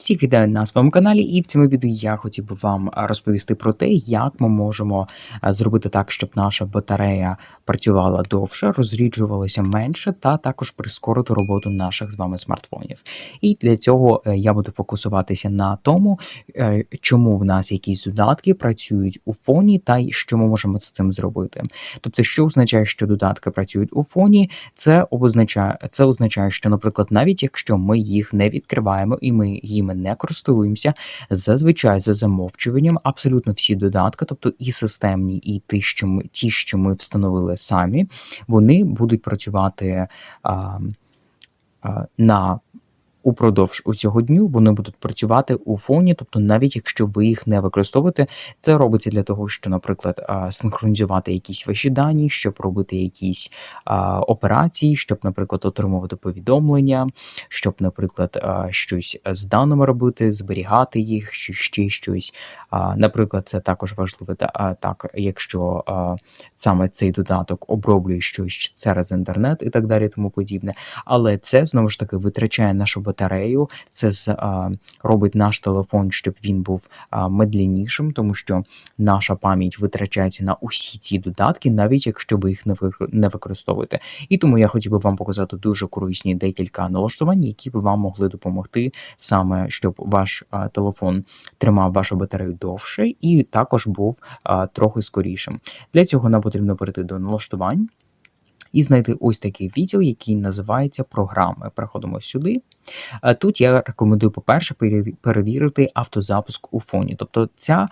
Всіх вітаю на своєму каналі, і в цьому відео я хотів би вам розповісти про те, як ми можемо зробити так, щоб наша батарея працювала довше, розріджувалася менше, та також прискорити роботу наших з вами смартфонів. І для цього е, я буду фокусуватися на тому, е, чому в нас якісь додатки працюють у фоні, та що ми можемо з цим зробити. Тобто, що означає, що додатки працюють у фоні, це означає, це означає, що, наприклад, навіть якщо ми їх не відкриваємо і ми їми не користуємося, зазвичай за замовчуванням абсолютно всі додатки, тобто і системні, і ті, що ми ті, що ми встановили самі, вони будуть працювати а, а, на Упродовж усього дню вони будуть працювати у фоні, тобто навіть якщо ви їх не використовуєте, це робиться для того, що, наприклад, синхронізувати якісь ваші дані, щоб робити якісь операції, щоб, наприклад, отримувати повідомлення, щоб, наприклад, щось з даними робити, зберігати їх, чи ще щось. Наприклад, це також важливо так, якщо саме цей додаток оброблює щось через інтернет і так далі, тому подібне. Але це знову ж таки витрачає нашу батарею, це з, а, робить наш телефон, щоб він був а, медленнішим, тому що наша пам'ять витрачається на усі ці додатки, навіть якщо ви їх не викор- не використовуєте. І тому я хотів би вам показати дуже корисні декілька налаштувань, які б вам могли допомогти саме, щоб ваш а, телефон тримав вашу батарею довше і також був а, трохи скорішим. Для цього нам потрібно перейти до налаштувань. І знайти ось такий відділ, який називається програми. Переходимо сюди. Е, Тут я рекомендую, по-перше, перевірити автозапуск у фоні. Тобто, ця,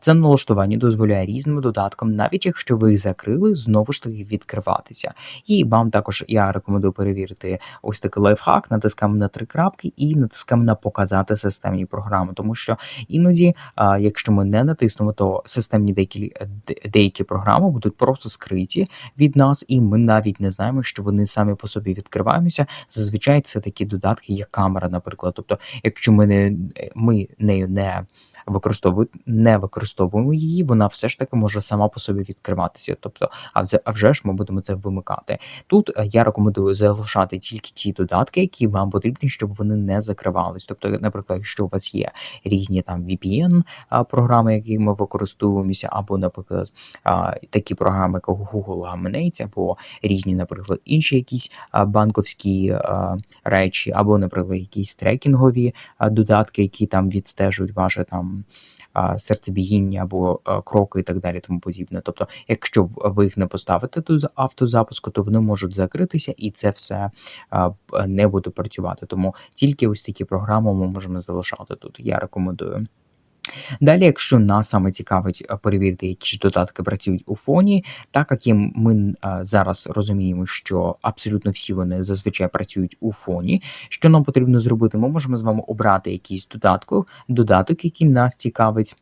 це налаштування дозволяє різним додаткам, навіть якщо ви їх закрили, знову ж таки відкриватися. І вам також я рекомендую перевірити ось такий лайфхак, натискаємо на три крапки і натискаємо на показати системні програми, тому що іноді, якщо ми не натиснемо, то системні деякі, деякі програми будуть просто скриті від нас, і ми навіть не знаємо, що вони самі по собі відкриваються. Зазвичай це такі додатки, як камера, наприклад. Тобто, якщо ми не ми нею не використовуємо, не використовуємо її, вона все ж таки може сама по собі відкриватися. Тобто, а вже, ж ми будемо це вимикати. Тут е, я рекомендую залишати тільки ті додатки, які вам потрібні, щоб вони не закривались. Тобто, наприклад, якщо у вас є різні там VPN програми, які ми використовуємося, або, наприклад, такі програми, як Google Гаманець, або різні, наприклад, інші якісь банковські речі, або, наприклад, якісь трекінгові додатки, які там відстежують ваше там. А, Серцебіїння або кроки і так далі, тому подібне. Тобто, якщо ви їх не поставите до за- автозапуску, то вони можуть закритися, і це все не буде працювати. Тому тільки ось такі програми ми можемо залишати тут. Я рекомендую. Далі, якщо нас саме цікавить перевірити, які ж додатки працюють у фоні, так як ми зараз розуміємо, що абсолютно всі вони зазвичай працюють у фоні. Що нам потрібно зробити? Ми можемо з вами обрати якийсь додатку, додаток, який нас цікавить.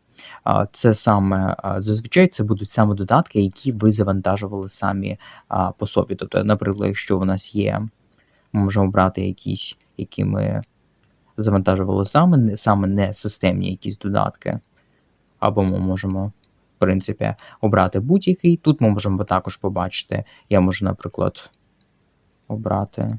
Це саме зазвичай це будуть саме додатки, які ви завантажували самі по собі. Тобто, наприклад, якщо у нас є, ми можемо брати якісь, які ми завантажували саме, саме не системні якісь додатки. Або ми можемо, в принципі, обрати будь-який. Тут ми можемо також побачити, я можу, наприклад, обрати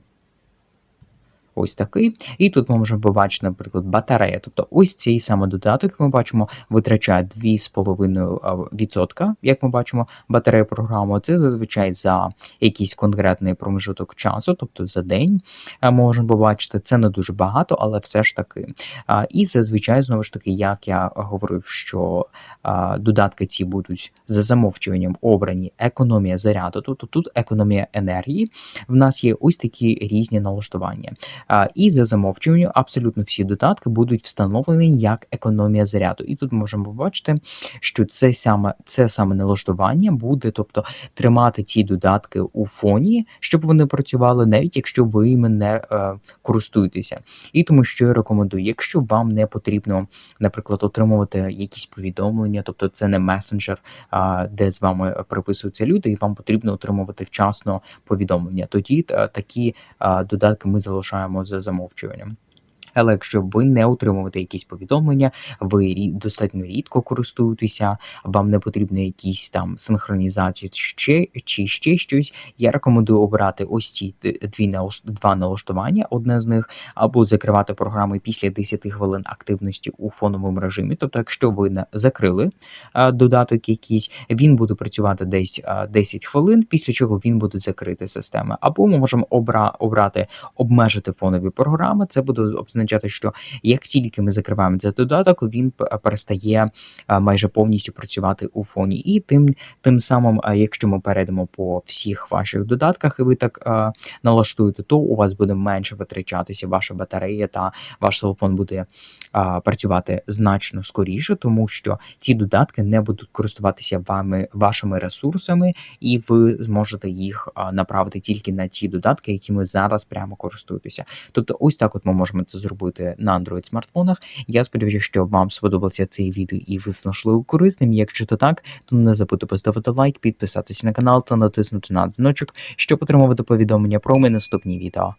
ось такий. І тут ми можемо побачити, наприклад, батарея. Тобто ось цей саме додаток, ми бачимо, витрачає 2,5%, як ми бачимо, батарея програми. Це зазвичай за якийсь конкретний промежуток часу, тобто за день можемо побачити. Це не дуже багато, але все ж таки. І зазвичай, знову ж таки, як я говорив, що додатки ці будуть за замовчуванням обрані економія заряду, тобто тут економія енергії. В нас є ось такі різні налаштування. І за замовчуванням абсолютно всі додатки будуть встановлені як економія заряду. І тут можемо побачити, що це саме це саме налаштування буде, тобто тримати ці додатки у фоні, щоб вони працювали, навіть якщо ви іми не е, користуєтеся. І тому що я рекомендую, якщо вам не потрібно, наприклад, отримувати якісь повідомлення, тобто це не месенджер, де з вами приписуються люди, і вам потрібно отримувати вчасно повідомлення. Тоді е, такі а, додатки ми залишаємо за замовчуванням. Але якщо ви не отримуєте якісь повідомлення, ви достатньо рідко користуєтеся, вам не потрібно якісь там синхронізації ще, чи ще щось, я рекомендую обрати ось ці дві два налаштування, одне з них, або закривати програми після 10 хвилин активності у фоновому режимі. Тобто, якщо ви не закрили додаток якийсь, він буде працювати десь а, 10 хвилин, після чого він буде закрити системи. Або ми можемо обра- обрати обмежити фонові програми. Це буде означати, що як тільки ми закриваємо цей додаток, він перестає майже повністю працювати у фоні. І тим, тим самим, якщо ми перейдемо по всіх ваших додатках, і ви так а, налаштуєте, то у вас буде менше витрачатися ваша батарея, та ваш телефон буде працювати значно скоріше, тому що ці додатки не будуть користуватися вами вашими ресурсами, і ви зможете їх направити тільки на ті додатки, якими зараз прямо користуєтеся. Тобто, ось так от ми можемо це зробити на Android смартфонах. Я сподіваюся, що вам сподобався цей відео і ви знайшли його корисним. Якщо то так, то не забудьте поставити лайк, підписатися на канал та натиснути на дзвіночок, щоб отримувати повідомлення про мої наступні відео.